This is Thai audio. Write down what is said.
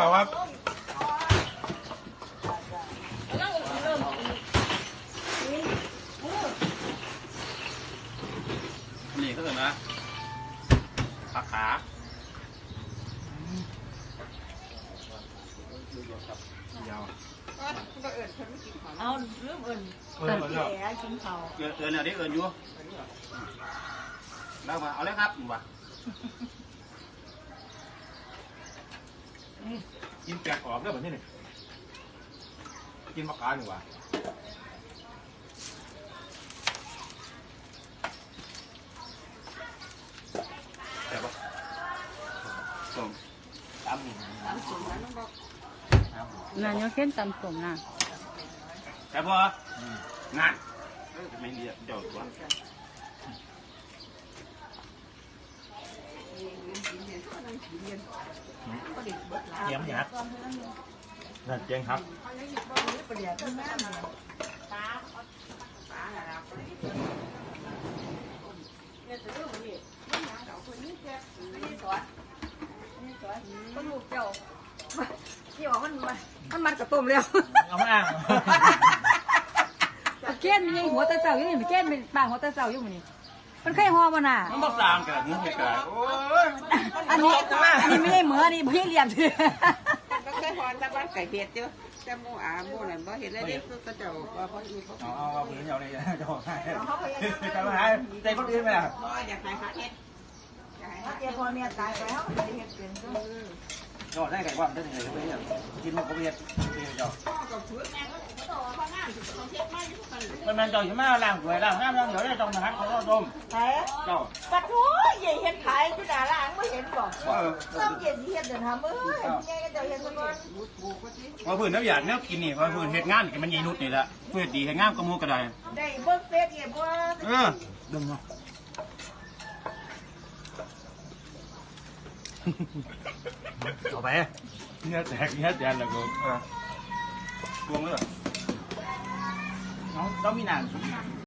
เขาครับนี่ก็เห็นนะผักขายาวเอาเรื่องอื่นเออเออแย่กินเขาเกินเกินเนี่ยได้เอินอยู่แล้วมาเอาเลยครับว่ะ กินแกะออกได้แบบนี้นี่กินมะขามดีกว่าแต่ว่าส้มตำน่ะยกเข็นตำสมน่ะแต่พองานไม่เรียกเจ้าตัว เกี๊ยมยักนั่นเจียงครับประเดี๋ยวที่แม่มาก็ลูกเจ้าที่บอกมันมันมันกระต้มแล้วเอามาอ่างเก้นมันยังหัวตะเสาอยู่นี่มันเก้นเป็นปากหัวตะเสาอยู่มันนี่ มันเคยหอมันน่ะ มันบอกสร้างกันมึงเห็นกันโอ้ยอันนี้อันนี้ไม่ได้เหมือนี่ไม่ได้เรียนเถื่อก็เคยพอแต่ว่าไก่เผ็ดเจ้าแต่หมูอาหมูนั่นบ่เห็นเลยเด็กก็จะว่าบ่มีเขาเอาเอาเอาผืนเดียวเลยจะบอกให้จะมาหาใจคนอื่นไหมล่ะบ่อยากให้เขาเฮ็ดอยากให้ถ้าเจ้าพ่อเมียตายไปเขาจะเห็นเป็นก็ก็ได้ไก่ว่ามันได้ยังไงก็ไม่เนี่ยกินมันก็ไม่เห็ดไม่เห็ดจอกก็ถือแม่ก็ต่อพนันเขาเฮ็ดมาอยู่กันมันมันจอกอยู่มาล่างสวยล่างน้ำน้ำเดี๋ยวได้ตรงนะฮะเขาก็ต้มแพ้เจ้าปัดโอ้ยใหญ่เห็นขายที่ดาล่างไม่เห็นบอกเออต้องเย็นที่เห็นเดินทำเอ้ยใหญ่ก็จะเห็นสักคนว่าพื้นน้ำหยาดเนี่ยกินนี่ว่าพื้นเห็ดงานกินมันยีนุดนี่แหละเพื่อดีเห็ดงานก็มูกระไดได้เบิ้งเฟซเก็บว่าเออดึงเนาะเอาไปเนี่ยแตกเนี่ยแตกแล้วก็เออรวมเลย dominado.